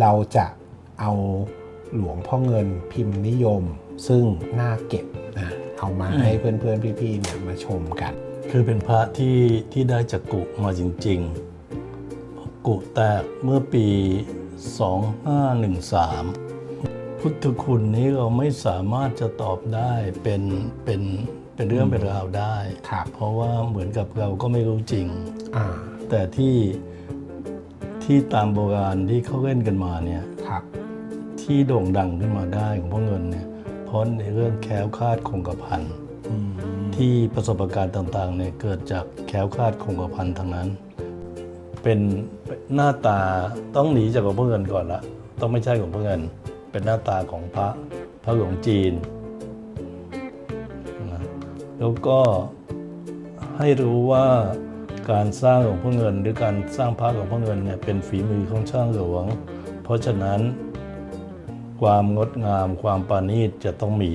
เราจะเอาหลวงพ่อเงินพิมพ์นิยม ซึ่งน่าเก็บนะเอามาให้เพื่อนๆพี่ๆเนี่ยมาชมกัน คือเป็นพระที่ที่ได้จากกุมาจริง ๆ กุแตกเมื่อปี 2513 พุทธคุณนี้เราไม่สามารถจะตอบได้เป็นเป็นเป็นเรื่องเป็นราวได้ครับเพราะว่าเหมือนกับเราก็ไม่รู้จริงอ่าแต่ที่ ที่ตามโบราณที่เขาเล่นกันมาเนี่ยครับที่โด่งดังขึ้นมาได้ของพ่อเงินเนี่ยเพราะในเรื่องแคล้วคลาดคงกระพันอืมที่ประสบการณ์ต่างๆเนี่ยเกิดจากแคล้วคลาดคงกระพันทั้งนั้น เป็นหน้าตาต้องหนีจากของพ่อเงินก่อนละต้องไม่ใช่ของพ่อเงิน เป็นหน้าตาของพระพระหลวงจีนนะแล้วก็ให้รู้ว่า การสร้างของพ่อเงิน หรือการสร้างพระของพ่อเงินเนี่ยเป็นฝีมือของช่างหลวง เพราะฉะนั้น ความงดงามความปราณีตจะต้องมี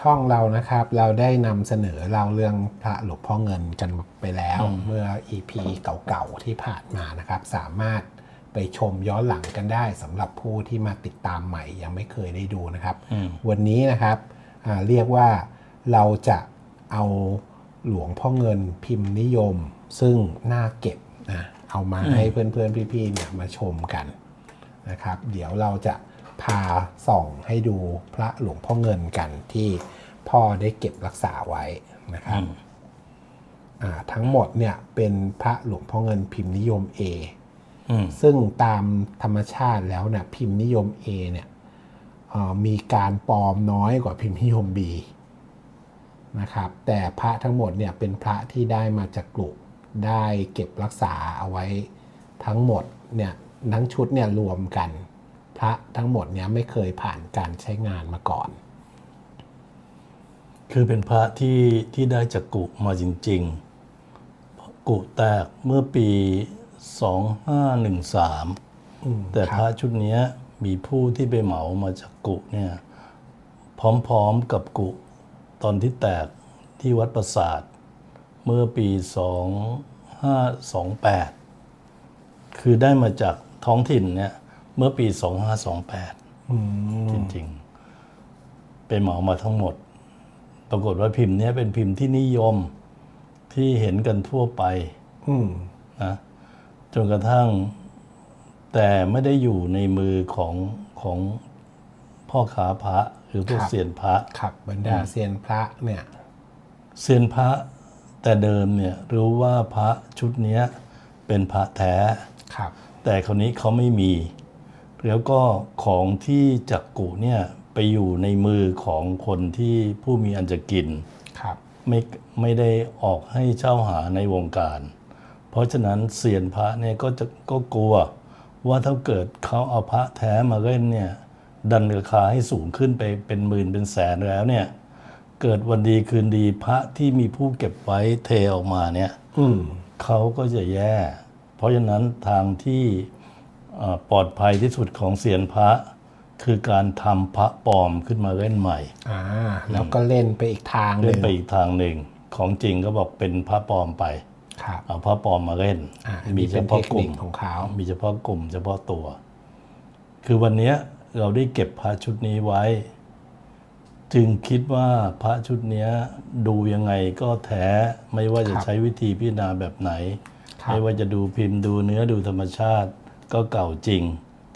ช่องเรานะครับ เราได้นำเสนอเราเรื่องพระหลวงพ่อเงินกันไปแล้ว เมื่อ EP เก่าๆที่ผ่านมานะครับ สามารถไปชมย้อนหลังกันได้สำหรับผู้ที่มาติดตามใหม่ยังไม่เคยได้ดูนะครับอืมวันนี้นะครับอ่าเรียกว่าเราจะเอาหลวงพ่อเงินพิมพ์นิยม ซึ่งน่าเก็บนะเอามาให้เพื่อนๆพี่ๆเนี่ยมาชมกันนะครับ เดี๋ยวเราจะ พาส่องให้ดูพระหลวงพ่อเงินกันที่พ่อได้เก็บรักษาไว้นะครับอ่าทั้งหมดเนี่ยเป็นพระหลวงพ่อเงินพิมพ์นิยม A อืมซึ่งตามธรรมชาติแล้วเนี่ยพิมพ์นิยม A เนี่ยเอ่อมีการปลอมน้อยกว่าพิมพ์นิยม B นะครับแต่พระทั้งหมดเนี่ยเป็นพระที่ได้มาจากกลุ่ได้เก็บรักษาเอาไว้ทั้งหมดเนี่ยทั้งชุดเนี่ยรวมกัน พระทั้งหมดเนี่ยไม่เคยผ่านการใช้งานมาก่อน คือเป็นพระที่ที่ได้จากกุมาจริง ๆ กุแตกเมื่อปี 2513อืมแต่คพรัระบชุดเนี้ยมีผู้ที่ไปเหมามาจากกุเนี่ยพร้อมๆกับกุตอนที่แตกที่วัดประสาท เมื่อปี 2528 คือได้มาจากท้องถิ่นเนี่ย เมื่อปี 2528อืมจริงๆไปเหมามาทั้งหมด ปรากฏว่าพิมพ์เนี้ยเป็นพิมพ์ที่นิยมที่เห็นกันทั่วไปอืมนะจนกระทั่ง แต่ไม่ได้อยู่ในมือของของพ่อค้าพระหรือพวกเซียนพระครับบรรดาเซียนพระเนี่ยเซียนพระแต่เดิมเนี่ยรู้ว่าพระชุดเนี้ยเป็นพระแท้ครับแต่คราวนี้เขาไม่มี แล้วก็ของที่จักกุเนี่ยไปอยู่ในมือของคนที่ผู้มีอันจะกินครับไม่ไม่ได้ออกให้เช่าหาในวงการ เพราะฉะนั้นเซียนพระเนี่ยก็จะก็กลัว ว่าถ้าเกิดเขาเอาพระแท้มาเล่นเนี่ยดันราคาให้สูงขึ้นไปเป็นหมื่นเป็นแสนแล้วเนี่ยเกิดวันดีคืนดีพระที่มีผู้เก็บไว้เทออกมาเนี่ยอืมเขาก็จะแย่ เพราะฉะนั้นทางที่เอ่อ ปลอดภัยที่สุดของเสียนพระ คือการทำพระปลอมขึ้นมาเล่นใหม่อ่าแล้วก็เล่นไปอีกทางหเล่นึ่นงไปอีกทางหนึ่ง ของจริงก็บอกเป็นพระปลอมไปครับเอาพระปลอมมาเล่นอ่าอันมีนี้เฉเป็นเทพาะคกลุ่นิมคของเขามีเฉพาะกลุ่ม เฉพาะตัว คือวันเนี้ยเราได้เก็บพระชุดนี้ไว้ จึงคิดว่าพระชุดเนี้ยดูยังไงก็แท้ไม่ว่าจะครับใช้วิธีพิจารณาแบบไหนครับไม่ว่าจะดูพิมพ์ดูเนื้อดูธรรมชาติ ก็เก่าจริง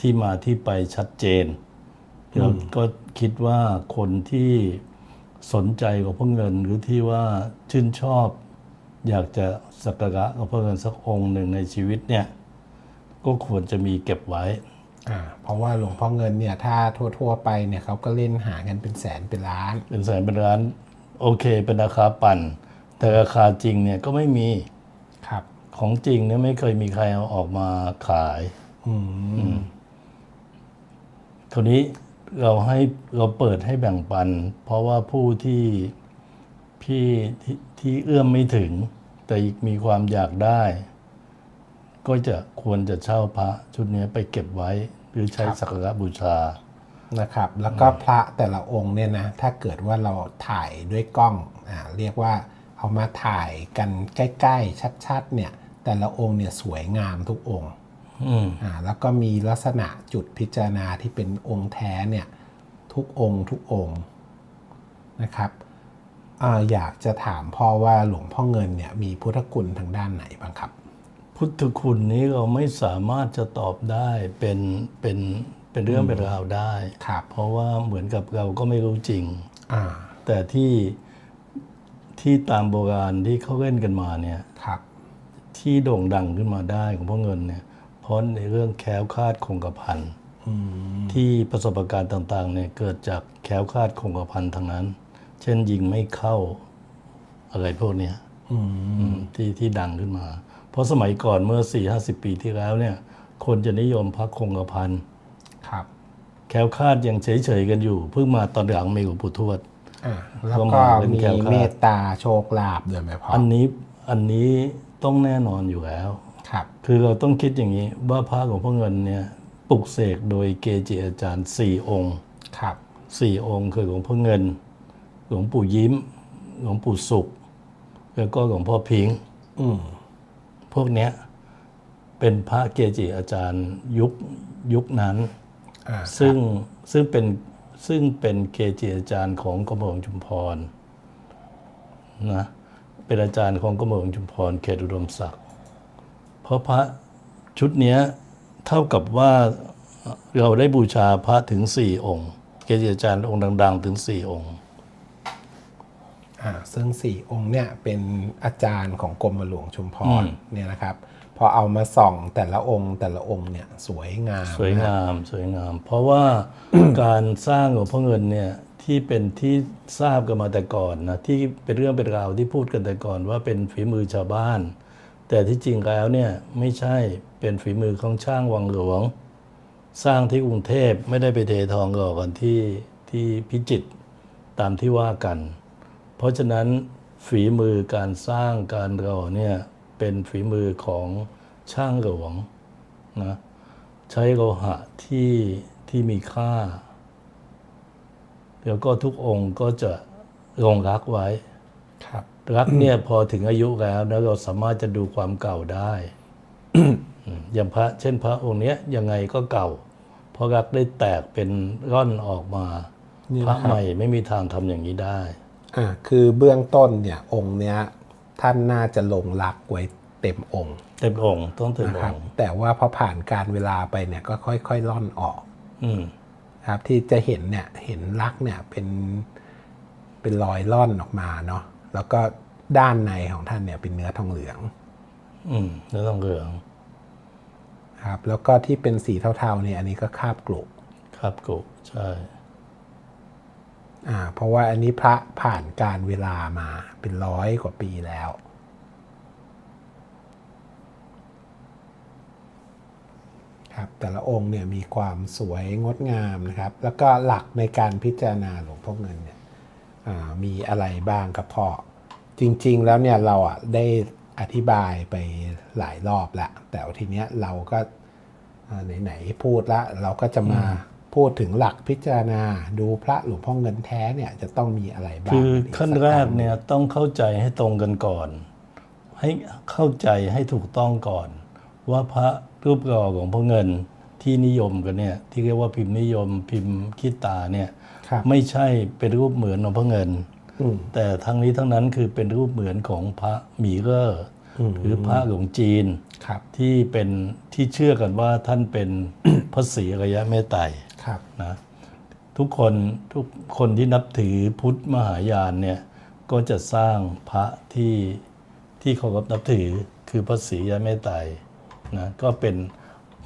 ที่มาที่ไปชัดเจนเราก็คิดว่าคนที่สนใจกับพระเงินหรือที่ว่าชื่นชอบ อยากจะสักการะกับพระเงินสักองค์หนึ่งในชีวิตเนี่ย ก็ควรจะมีเก็บไว้อ่าเพราะว่าหลวงพ่อเงินเนี่ยถ้าทั่ว ๆ ไปเนี่ยเขาก็เล่นหากันเป็นแสนเป็นล้าน เป็นแสนเป็นล้าน โอเค เป็นราคาปั่น แต่ราคาจริงเนี่ยก็ไม่มีครับของจริงเนี่ยไม่เคยมีใครเอาออกมาขายอืม คราวนี้เราให้เราเปิดให้แบ่งปัน เพราะว่าผู้ที่พี่ที่ที่เอื้อมไม่ถึง แต่มีความอยากได้ ก็จะควรจะเช่าพระชุดนี้ไปเก็บไว้ หรือใช้สักการะบูชานะครับ แล้วก็พระแต่ละองค์เนี่ยนะ ถ้าเกิดว่าเราถ่ายด้วยกล้องอ่าเรียกว่าเอามาถ่ายกันใกล้ ๆ ชัด ๆ เนี่ย แต่ละองค์เนี่ยสวยงามทุกองค์ อืมอ่าแล้วก็มีลักษณะจุดพิจารณาที่เป็นองค์แท้เนี่ยทุกองค์ทุกองค์นะครับอาอยากจะถามพ่อว่าหลวงพ่อเงินเนี่ยมีพุทธคุณทางด้านไหนบ้างครับ พุทธคุณนี้เราไม่สามารถจะตอบได้เป็นเป็นเป็นเรื่องเป็นราวได้ครับเพราะว่าเหมือนกับเราก็ไม่รู้จริงอ่าแต่ที่ที่ตามโบราณที่เขาเล่นกันมาเนี่ยครับที่โด่งดังขึ้นมาได้ของพ่อเงินเนี่ยเพราะในเรื่องแคล้วคลาดคงกระพันอืมที่ประสบการณ์ต่างๆเนี่ยเกิดจากแคล้วคลาดคงกระพันทั้งนั้น เช่นยิงไม่เข้าอะไรพวกเนี้ยอืมอืมที่ที่ดังขึ้นมา เพราะสมัยก่อนเมื่อ 4 5 0 ปีที่แล้วเนี่ย คนจะนิยมพระคงกระพันครับ แคล้วคลาดยังเฉยๆกันอยู่ เพิ่งมาตอนหลังมีหลวงปู่ทวดอ่าแล้วก็ก็มาเป็นมีแก้วคลาดเมตตาโชคลาภด้วยไหมพ่ออันนี้อันนี้ต้องแน่นอนอยู่แล้ว ครับ คือเราต้องคิดอย่างนี้ว่าพระของพ่อเงินเนี่ยปลุกเสกโดยเกจิอาจารย์ 4 องค์ครับสี่องค์คือหลวงพ่อเงิน หลวงปู่ยิ้ม หลวงปู่สุข แล้วก็หลวงพ่อพิงค์อืมพวกเนี้ยเป็นพระเกจิอาจารย์ยุคยุคนั้นอ่าซึ่งซึ่งเป็นซึ่งเป็นเกจิอาจารย์ของกรมหลวงชุมพรนะเป็นอาจารย์ของกรมหลวงชุมพรเขตอุดมศักดิ์เพ ราะพระชุดเนี้ยเท่ากับว่าเราได้บูชาพระถึงสี่องค์ เกจิอาจารย์องค์ดัง ๆ ถึงสี่องค์อ่าซึ่งสี่องค์เนี่ยเป็นอาจารย์ของกรมหลวงชุมพอืรมเนี่ยนะครับพอเอามาส่องแต่ละองค์แต่ละองค์เนี่ยสวยงามสวยนะงามสวยงาม เพราะว่าการสร้างหลวงพ่อเงินเนี่ยที่เป็นที่ทราบกันมาแต่ก่อนนะที่เป็นเรื่องเป็นราวที่พูดกันแต่ก่อนว่าเป็นฝีมือชาวบ้าน แต่ที่จริงแล้วเนี่ยไม่ใช่เป็นฝีมือของช่างวังหลวง สร้างที่กรุงเทพไม่ได้ไปเททองหล่อกันที่ที่พิจิตรตามที่ว่ากัน เพราะฉะนั้นฝีมือการสร้างการหล่อเนี่ยเป็นฝีมือของช่างหลวงนะใช้โลหะที่ที่มีค่า แล้วก็ทุกองค์ก็จะลงรักไว้ครับ รักเนี่ยพอถึงอายุแล้วนะเราสามารถจะดูความเก่าได้อืมอย่างพระ เช่นพระองค์เนี้ยยังไงก็เก่า เพราะรักได้แตกเป็นร่อนออกมานี่พระนะครับใหม่ไม่มีทางทำอย่างนี้ได้อ่าคือเบื้องต้นเนี่ยองค์เนี้ยท่านน่าจะลงรักไว้เต็มองค์ เต็มองค์ต้องเต็มนะอครับงค์แต่ว่าพอผ่านการเวลาไปเนี่ยก็ค่อยๆล่อนออก อืมครับที่จะเห็นเนี่ยเห็นรักเนี่ยเป็นเป็นรอยล่อนออกมาเนาะ แล้วก็ด้านในของท่านเนี่ยเป็นเนื้อทองเหลือง อืมแล้วต้องเหลือง ครับ แล้วก็ที่เป็นสีเทาๆเนี่ยอันนี้ก็คาบกลุครับกุใช่อ่าเพราะว่าอันนี้พระผ่านการเวลามาเป็นร้อยกว่าปีแล้ว ครับแต่ละองค์เนี่ยมีความสวยงดงามนะครับ แล้วก็หลักในการพิจารณาหลวงพ่อเงินเนี่ยอ่ามีอะไรบ้างครับพ่อ จริงๆแล้วเนี่ยเราอะได้อธิบายไปหลายรอบแล้วแต่ว่าทีเนี้ยเราก็อ่าไหนๆพูดละเราก็จะมาพูดถึงหลักพิจารณาดูพระหลวงพ่อเงินแท้เนี่ยจะต้องมีอะไรบ้างคืออีขั้นสัแรกอัเนี่ยต้องเข้าใจให้ตรงกันก่อน ให้เข้าใจให้ถูกต้องก่อน ว่าพระรูปหล่อของพระเงินที่นิยมกันเนี่ยที่เรียกว่าพิมพ์นิยมพิมพ์คิดตาเนี่ยครับไม่ใช่เป็นรูปเหมือนของพระเงินอืม แต่ทั้งนี้ทั้งนั้นคือเป็นรูปเหมือนของพระหมีเร่ออมหรือพระหลวงจีนครับที่เป็นที่เชื่อกันว่าท่านเป็นพระศรีอริยะเมตไตรครับนะทุกคนทุกคนที่นับถือพุทธมหายานเนี่ยก็จะสร้างพระที่ที่เคารพนับถือคือพระศรีอริยะเมตไตรนะก็เป็น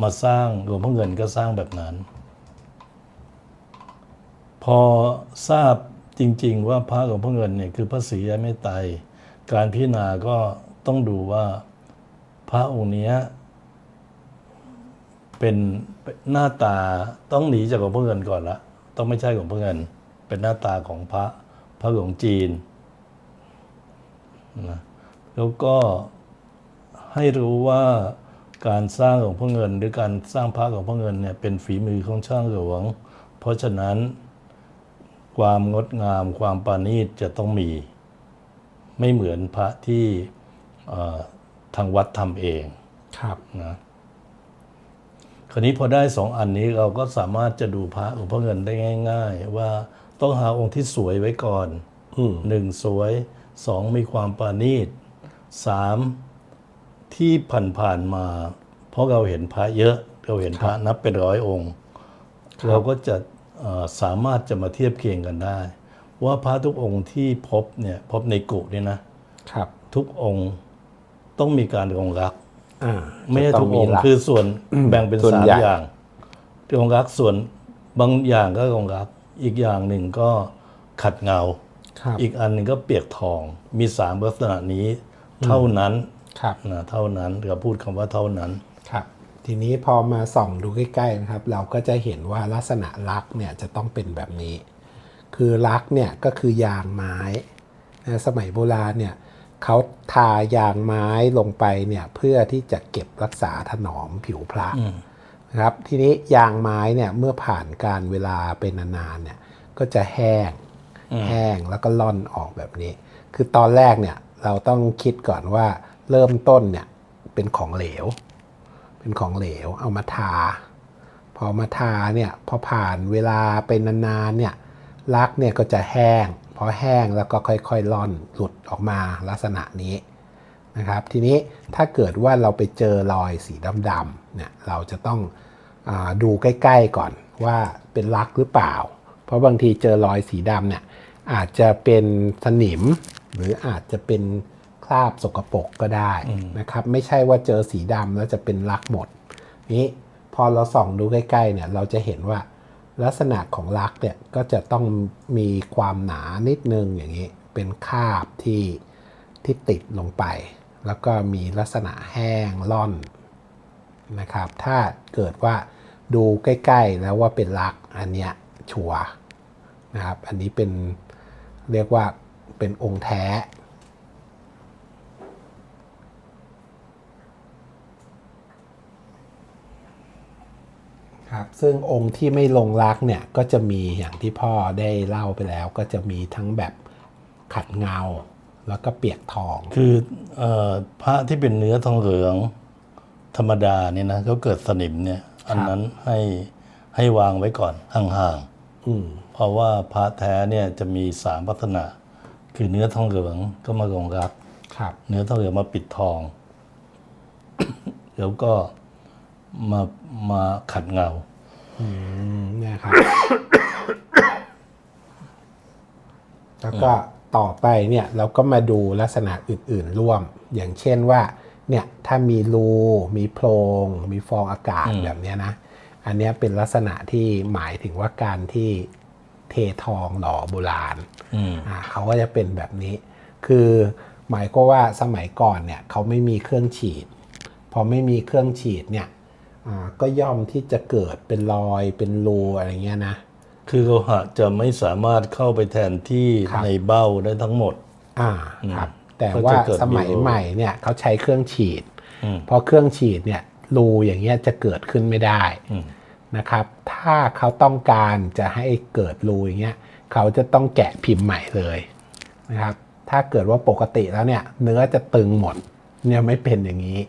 มาสร้างหลวงพ่อเงินก็สร้างแบบนั้น พอทราบ จริง ๆ ว่าพระหลวงพ่อเงินเนี่ยคือพระศรีอริยะเมตไตรการพิจารณาก็ต้องดูว่าพระองค์เนี้ยเป็นหน้าตาต้องหนีจากของพระเงินก่อนละต้องไม่ใช่ของพระเงิน เป็นหน้าตาของพระพระหลวงจีนนะแล้วก็ให้รู้ว่าการสร้างของพระเงิน หรือการสร้างพระของพระเงินเนี่ยเป็นฝีมือของช่างหลวง เพราะฉะนั้น ความงดงามความปราณีตจะต้องมี ไม่เหมือนพระที่เอ่อทางวัดทำเองครับนะคราวนี้พอได้สองอันนี้เราก็สามารถจะดูพระของพระเงินได้ง่าย ๆ ว่าต้องหาองค์ที่สวยไว้ก่อนอืมหนึ่งสวยสองมีความปราณีตสามที่ผ่านๆมา เพราะเราเห็นพระเยอะ เราเห็นพระนับเป็นร้อยองค์ เราก็จะเอ่อ สามารถจะมาเทียบเคียงกันได้ ว่าพระทุกองค์ที่พบเนี่ยพบในกุเนี่ยนะครับ ทุกองค์ต้องมีการองรักอ่าไม่ใช่จะทุกมีองค์หลักคือส่วนแบ่งเป็นส่วนสามใหญ่อย่างองค์รักส่วนบางอย่างก็องค์รัก อีกอย่างหนึ่งก็ขัดเงาครับอีกอันหนึ่งก็เปียกทอง มีสามลักษณะนี้เท่านั้นครับนะเท่านั้นเราพูดคำว่าเท่านั้นครับ ทีนี้พอมาส่องดูใกล้ๆนะครับ เราก็จะเห็นว่าลักษณะลักษ์เนี่ยจะต้องเป็นแบบนี้ คือลักษ์เนี่ยก็คือยางไม้นะสมัยโบราณเนี่ยเขาทายางไม้ลงไปเนี่ยเพื่อที่จะเก็บรักษาถนอมผิวพระนะครับทีนี้ยางไม้เนี่ยเมื่อผ่านการเวลาเป็นนานๆเนี่ยก็จะแห้งแห้งแล้วก็ล่อนออกแบบนี้ คือตอนแรกเนี่ยเราต้องคิดก่อนว่าเริ่มต้นเนี่ยเป็นของเหลว เป็นของเหลวเอามาทา พอมาทาเนี่ยพอผ่านเวลาเป็นนานๆเนี่ยลักเนี่ยก็จะแห้ง พอแห้งแล้วก็ค่อยๆล่อนหลุดออกมาลักษณะนี้นะครับ ทีนี้ถ้าเกิดว่าเราไปเจอรอยสีดำๆเนี่ยเราจะต้องอดูใกล้ๆก่อนว่าเป็นลักหรือเปล่า เพราะบางทีเจอรอยสีดำเนี่ยอาจจะเป็นสนิม หรืออาจจะเป็น คราบสกปรกก็ได้นะครับ ไม่ใช่ว่าเจอสีดำแล้วจะเป็นลักหมด นี้พอเราส่องดูใกล้ๆเนี่ยเราจะเห็นว่าลักษณะของลักเนี่ยก็จะต้องมีความหนานิดนึงอย่างนี้ เป็นคราบที่ที่ติดลงไป แล้วก็มีลักษณะแห้งล่อนนะครับ ถ้าเกิดว่าดูใกล้ๆแล้วว่าเป็นลักอันเนี้ยชัวร์นะครับ อันนี้เป็นเรียกว่าเป็นองค์แท้ ครับซึ่งองค์ที่ไม่ลงรักเนี่ยก็จะมีอย่างที่พ่อได้เล่าไปแล้วก็จะมีทั้งแบบขัดเงา แล้วก็เปียกทอง คือเออพระที่เป็นเนื้อทองเหลืองธรรมดาเนี่ยนะก็เกิดสนิมเนี่ย อันนั้นให้ให้วางไว้ก่อนห่างอืมๆเพราะว่าพระแท้เนี่ยจะมีสามลักษณะ คือเนื้อทองเหลืองก็มาลงรัก ครับ เนื้อทองเหลืองมาปิดทอง แล้วก็ มามาขัดเงาอืมเนี่ยครับ แล้วก็ต่อไปเนี่ยเราก็มาดูลักษณะอื่น ๆ ร่วม อย่างเช่นว่า เนี่ยถ้ามีรูมีโพรง มีฟองอากาศแบบเนี้ยนะ อันเนี้ยเป็นลักษณะที่หมายถึงว่าการที่เททองหล่อโบราณอืมอ่าเขาก็จะเป็นแบบนี้ คือหมายก็ว่าสมัยก่อนเนี่ยเขาไม่มีเครื่องฉีด พอไม่มีเครื่องฉีดเนี่ยอ่า ก็ย่อมที่จะเกิดเป็นรอยเป็นรูอะไรเงี้ยนะ คือโลหะจะไม่สามารถเข้าไปแทนที่ครับในเบ้าได้ทั้งหมด อ่าครับ แต่ก็จะว่าเกิดสมัยมีรูใหม่เนี่ยเขาใช้เครื่องฉีดอืมพอเครื่องฉีดเนี่ยรูอย่างเงี้ยจะเกิดขึ้นไม่ได้อืมนะครับ ถ้าเขาต้องการจะให้เกิดรูอย่างเงี้ยเขาจะต้องแกะพิมพ์ใหม่เลยนะครับ ถ้าเกิดว่าปกติแล้วเนี่ยเนื้อจะตึงหมดเนี่ยไม่เป็นอย่างนี้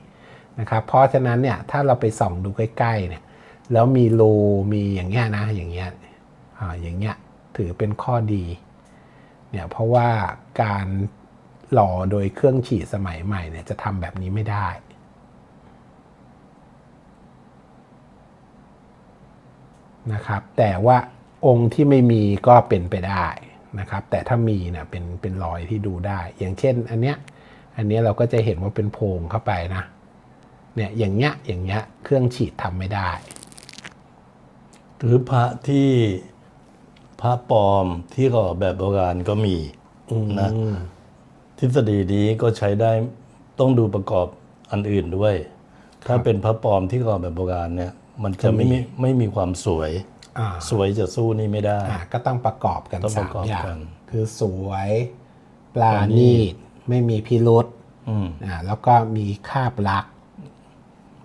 นะครับเพราะฉะนั้นเนี่ยถ้าเราไปส่องดูใกล้ๆเนี่ยแล้วมีรูมีอย่างเงี้ยนะอย่างเงี้ยอ่าอย่างเงี้ยถือเป็นข้อดีเนี่ยเพราะว่าการหล่อโดยเครื่องฉีดสมัยใหม่เนี่ยจะทำแบบนี้ไม่ได้นะครับแต่ว่าองค์ที่ไม่มีก็เป็นไปได้นะครับ แต่ถ้ามีเนี่ยเป็นเป็นรอยที่ดูได้ อย่างเช่นอันเนี้ยอันเนี้ยเราก็จะเห็นว่าเป็นโพรงเข้าไปนะ เนี่ยอย่างเงี้ยอย่างเงี้ยเครื่องฉีดทำไม่ได้ หรือพระที่พระปลอมที่ก่อแบบโบราณก็มีนะอืมทฤษฎีนี้ก็ใช้ได้ต้องดูประกอบอันอื่นด้วย ถ้าเป็นพระปลอมที่ก่อแบบโบราณเนี่ย มันจะไม่มีไม่มีความสวยอ่าสวยจะสู้นี่ไม่ได้อ่าก็ต้องประกอบกันต้องปสาระมกอบอย่างกันคือสวยปลาณีตไม่มีพิรุษอืมอ่าแล้วก็มีคาบลักษณ์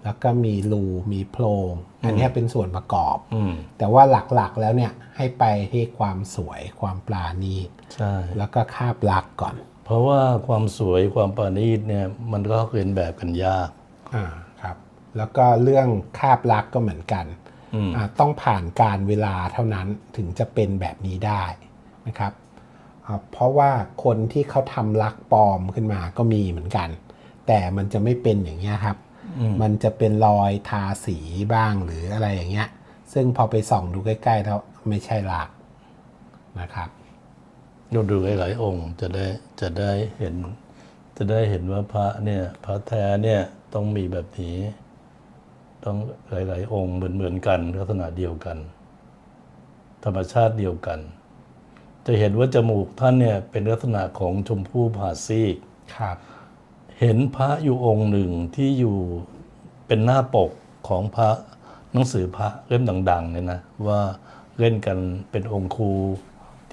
แล้วก็มีรูมีโพรงอันเนี้ยเป็นส่วนประกอบอืมแต่ว่าหลักๆแล้วเนี่ยให้ไปที่ความสวยความปลาณีตใช่แล้วก็คาบลักษณ์ก่อน เพราะว่าความสวยความประณีตเนี่ยมันก็เรียนแบบกันยากอ่าครับ แล้วก็เรื่องคาบลักษณ์ก็เหมือนกันอืมอ่าต้องผ่านการเวลาเท่านั้นถึงจะเป็นแบบนี้ได้นะครับอ่าเพราะว่าคนที่เขาทำลักษณ์ปลอมขึ้นมาก็มีเหมือนกัน แต่มันจะไม่เป็นอย่างเงี้ยครับ มันจะเป็นรอยทาสีบ้างหรืออะไรอย่างเงี้ย ซึ่งพอไปส่องดูใกล้ๆแล้วไม่ใช่ลักษณ์นะครับดูดูหลายๆองค์จะได้จะได้เห็น จะได้เห็นว่าพระเนี่ยพระแท้เนี่ยต้องมีแบบนี้ ต้องหลายๆ องค์เหมือนเหมือนๆกันลักษณะเดียวกัน ธรรมชาติเดียวกัน จะเห็นว่าจมูกท่านเนี่ยเป็นลักษณะของชมพู่ผ่าซีกครับ เห็นพระอยู่องค์หนึ่งที่อยู่เป็นหน้าปกของพระหนังสือพระเล่มดังๆเนี่ยนะว่าเล่นกันเป็นองค์ครู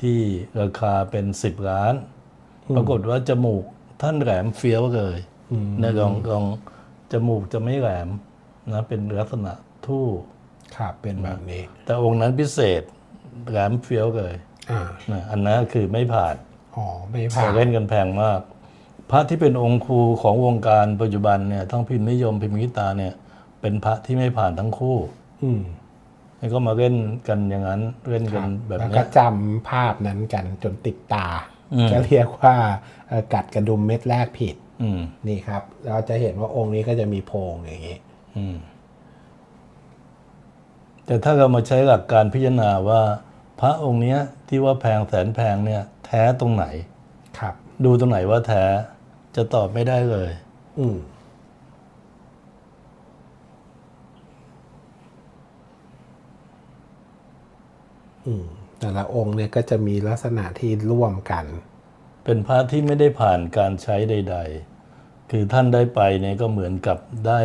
ที่ราคาเป็นสิบล้าน ปรากฏว่าจมูกท่านแหลมเฟี้ยวเลยนะลองลองจมูกจะไม่แหลมนะเป็นลักษณะทู่ครับเป็นแบบนี้ แต่องค์นั้นพิเศษแหลมเฟี้ยวเลยอ่านะอันนั้นคือไม่ผ่านอ๋อไม่ผ่าแต่นเล่นกันแพงมาก พระที่เป็นองค์ครูของวงการปัจจุบันเนี่ยทั้งพิมพ์นิยมพิมพ์กิตาเนี่ย เป็นพระที่ไม่ผ่านทั้งคู่อืมแล้วก็มาเล่นกันอย่างนั้นเล่นกันแบบแล้วเนี้ก็ยจำภาพนั้นกันจนติดตาอืมก็เรียกว่าเอ่อกัดกระดุมเม็ดแรกผิดอืมนี่ครับ เราจะเห็นว่าองค์นี้ก็จะมีโพรงอย่างนี้อืมแต่ถ้าเรามาใช้หลักการพิจารณาว่า พระองค์เนี้ยที่ว่าแพงแสนแพงเนี่ย แท้ตรงไหน ครับ ดูตรงไหนว่าแท้ จะตอบไม่ได้เลยอืมอืมแต่ละองค์เนี่ยก็จะมีลักษณะที่ร่วมกัน เป็นพระที่ไม่ได้ผ่านการใช้ใด ๆ คือท่านได้ไปเนี่ยก็เหมือนกับได้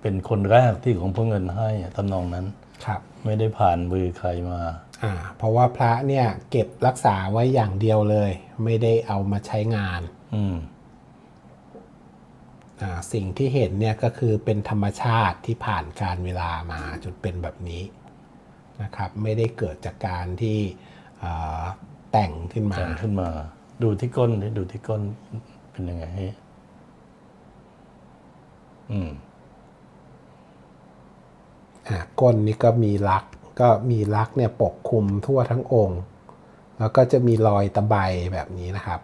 เป็นคนแรกที่ของพระเงินให้อะทำนองนั้นครับ ไม่ได้ผ่านมือใครมาอ่าเพราะว่าพระเนี่ยเก็บรักษาไว้อย่างเดียวเลย ไม่ได้เอามาใช้งาน อืมอ่า สิ่งที่เห็นเนี่ยก็คือเป็นธรรมชาติที่ผ่านการเวลามาจนเป็นแบบนี้นะครับไม่ได้เกิดจากการที่อ่าแต่งขึ้นมาแต่งขึ้นมา ดูที่ก้นดิดูที่ก้นเป็นยังไงให้อืมอ่าก้นนี่ก็มีลักษณ์ก็มีลักษณ์เนี่ยปกคลุมทั่วทั้งองค์ แล้วก็จะมีรอยตะไบแบบนี้นะครับ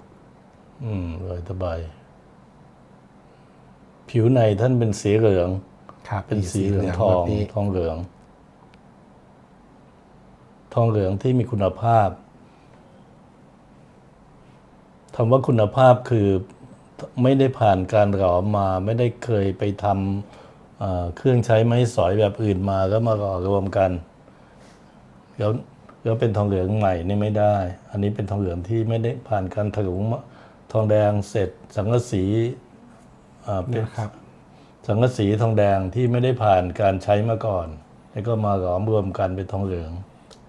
อืมเลยตะไบ ผิวในท่านเป็นสีเหลือง ครับเป็นมีสีเหลืองทองแบบนี้ทองเหลือง ทองเหลืองที่มีคุณภาพคำว่าคุณภาพคือไม่ได้ผ่านการหลอมมา ไม่ได้เคยไปทำเอ่อเครื่องใช้ไม้สอยแบบอื่นมาแล้วมาหล่อรวมกันแล้วแล้วเป็นทองเหลืองใหม่นี่ไม่ได้ อันนี้เป็นทองเหลืองที่ไม่ได้ผ่านการถลุงทองแดงเสร็จสังกะสี เอ่อเป็นนะครับสังกะสีทองแดงที่ไม่ได้ผ่านการใช้มาก่อนแล้วก็มาหลอมรวมกันเป็นทองเหลือง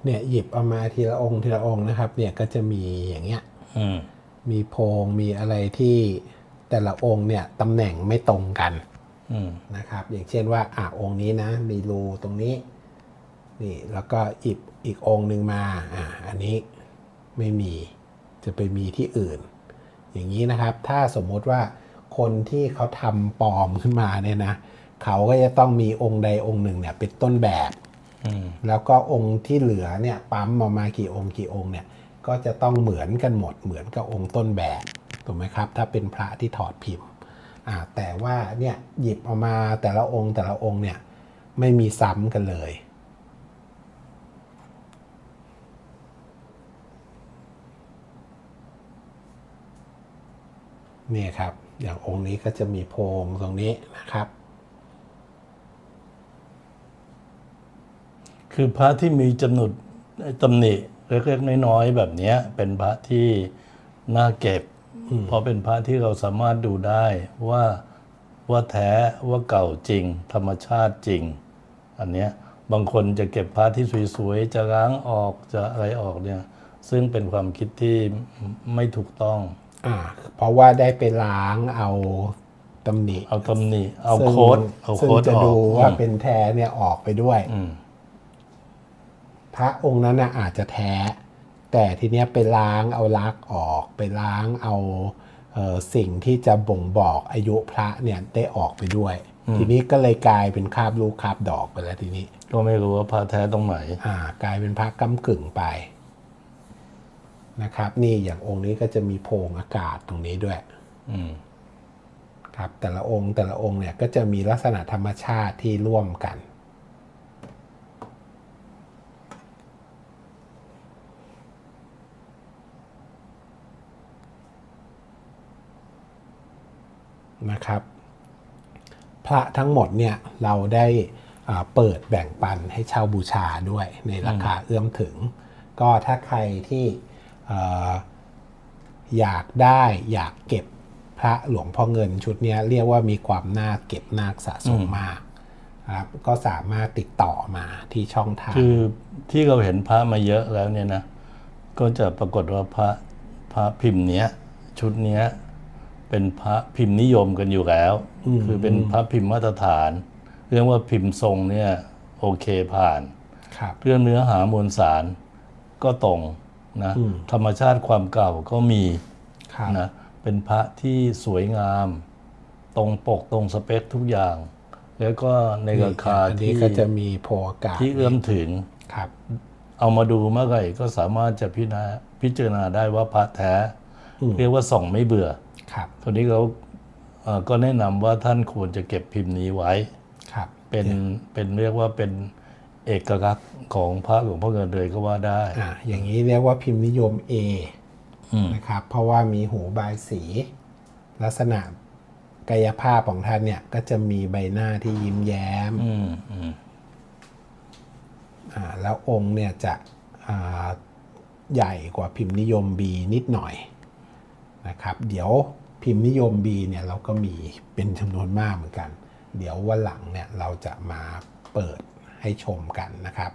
เนี่ยหยิบเอามาทีละองค์ทีละองค์นะครับ เนี่ยก็จะมีอย่างเงี้ยอืมมีโพรงมีอะไรที่แต่ละองค์เนี่ยตำแหน่งไม่ตรงกันอืมนะครับ อย่างเช่นว่าอะองค์นี้นะ มีรูตรงนี้นี่แล้วก็อีกอีกองค์หนึ่งมาอะอันนี้ไม่มีจะไปมีที่อื่น อย่างนี้นะครับ ถ้าสมมุติว่า คนที่เขาทำปลอมขึ้นมาเนี่ยนะเขาก็จะต้องมีองค์ใดองค์หนึ่งเนี่ยเป็นต้นแบบอืมแล้วก็องค์ที่เหลือเนี่ยปั๊มออกมากี่องค์กี่องค์เนี่ยก็จะต้องเหมือนกันหมดเหมือนกับองค์ต้นแบบถูกไหมครับ ถ้าเป็นพระที่ถอดพิมพ์อ่าแต่ว่าเนี่ยหยิบออกมาแต่ละองค์แต่ละองค์เนี่ยไม่มีซ้ำกันเลยเนี่ยครับ อย่างองค์นี้ก็จะมีโพรงตรงนี้นะครับ คือพระที่มีจำนวนตำหนิเล็กๆน้อยๆแบบเนี้ยเป็นพระที่น่าเก็บ เพราะเป็นพระที่เราสามารถดูได้ว่าว่าแท้ว่าเก่าจริง ธรรมชาติจริง อันเนี้ยบางคนจะเก็บพระที่สวยๆจะล้างออกจะอะไรออกเนี่ย ซึ่งเป็นความคิดที่ไม่ถูกต้อง อ่าเพราะว่าได้ไปล้างเอาตำหนิเอาตำหนิเอาซึ่งโค้ดเอาซึ่งโค้ดจะออกดูว่าอืมเป็นแท้เนี่ยออกไปด้วย อืมพระองค์นั้นนะอาจจะแท้ แต่ทีเนี้ยไปล้างเอาลักออก ไปล้างเอาเออสิ่งที่จะบ่งบอกอายุพระเนี่ยได้ออกไปด้วย ทีนี้ก็เลยกลายเป็นคาบลูกคาบดอกไปแล้วทีนี้ ก็ไม่รู้ว่าพระแท้ตรงไหน อ่ากลายเป็นพระกำกึ่งไป นะครับ นี่อย่างองค์นี้ก็จะมีโพรงอากาศตรงนี้ด้วยอืมครับแต่ละองค์แต่ละองค์เนี่ยก็จะมีลักษณะธรรมชาติที่ร่วมกันนะครับ พระทั้งหมดเนี่ยเราได้อ่าเปิดแบ่งปันให้เช่าบูชาด้วยในราคาเอื้อมถึง ก็ถ้าใครที่เอ่ออยากได้อยากเก็บพระหลวงพ่อเงินชุดเนี้ยเรียกว่ามีความน่าเก็บน่าสะสมมากครับก็สามารถติดต่อมาที่ช่องทางคือที่เราเห็นพระมาเยอะแล้วเนี่ยนะ ก็จะปรากฏว่าพระพระพิมพ์เนี้ย ชุดเนี้ยเป็นพระพิมพ์นิยมกันอยู่แล้ว คือเป็นพระพิมพ์มาตรฐาน เรื่องว่าพิมพ์ทรงเนี่ยโอเคผ่านครับเรื่องเนื้อหามวลสารก็ตรง นะธรรมชาติความเก่าก็มีครับนะเป็นพระที่สวยงาม ตรงปกตรงสเปคทุกอย่าง แล้วก็ในราคาอันนี้ที่ก็จะมีโพอากาศที่เอื้อมถึงครับ เอามาดูเมื่อไหร่ก็สามารถจะพิจารณาพิจารณาได้ว่าพระแท้ เรียกว่าส่องไม่เบื่อครับทีนี้เขาเอ่อก็แนะนำว่าท่านควรจะเก็บพิมพ์นี้ไว้ครับเป็นเป็นเรียกว่าเป็น เอกลักษณ์ของพระหลวงพ่อเงินเลยก็ว่าได้ อ่าอย่างนี้เรียกว่าพิมพ์นิยม A อืมนะครับ เพราะว่ามีหูบายสี ลักษณะกายภาพของท่านเนี่ย ก็จะมีใบหน้าที่ยิ้มแย้มอืมอืมอ่าแล้วองค์เนี่ยจะอ่าใหญ่กว่าพิมพ์นิยม B นิดหน่อยนะครับ เดี๋ยวพิมพ์นิยม B เนี่ยเราก็มีเป็นจำนวนมากเหมือนกัน เดี๋ยววันหลังเนี่ยเราจะมาเปิด ให้ชมกันนะครับ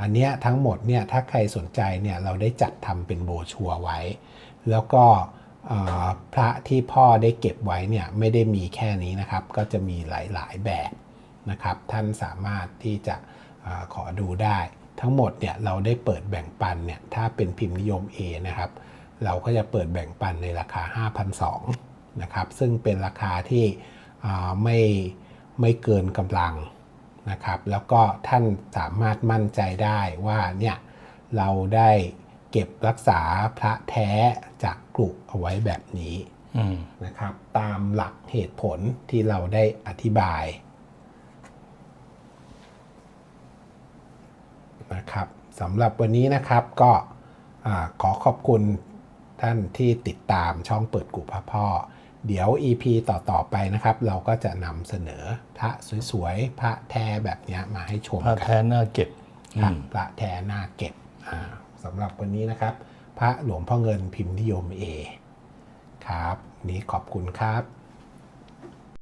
อันนี้ทั้งหมดเนี่ยถ้าใครสนใจเนี่ยเราได้จัดทำเป็นโบชัวไว้ แล้วก็พระที่พ่อได้เก็บไว้เนี่ยไม่ได้มีแค่นี้นะครับ ก็จะมีหลายๆแบบนะครับ ท่านสามารถที่จะอขอดูได้ ทั้งหมดเนี่ยเราได้เปิดแบ่งปันเนี่ยถ้าเป็นพิมพ์นิยม A นะครับ เราก็จะเปิดแบ่งปันในราคา 5,200นะครับ ซึ่งเป็นราคาที่ไม่ไม่เกินกำลัง นะครับแล้วก็ท่านสามารถมั่นใจได้ว่าเนี่ยเราได้เก็บรักษาพระแท้จากกลุเอาไว้แบบนี้อืมนะครับ ตามหลักเหตุผลที่เราได้อธิบายนะครับสำหรับวันนี้นะครับก็อ่าขอขอบคุณท่านที่ติดตามช่องเปิดกุพระพ่อ เดี๋ยว EP ต่อ ๆ ไปนะครับ เราก็จะนำเสนอพระสวย ๆ พระแท้แบบเนี้ยมาให้ชมพระกันแท้น่าเก็บครับพระแท้หน้าเก็บอ่าสำหรับวันนี้นะครับ พระหลวงพ่อเงินพิมพ์นิยมเอครับวันนี้ขอบคุณครับ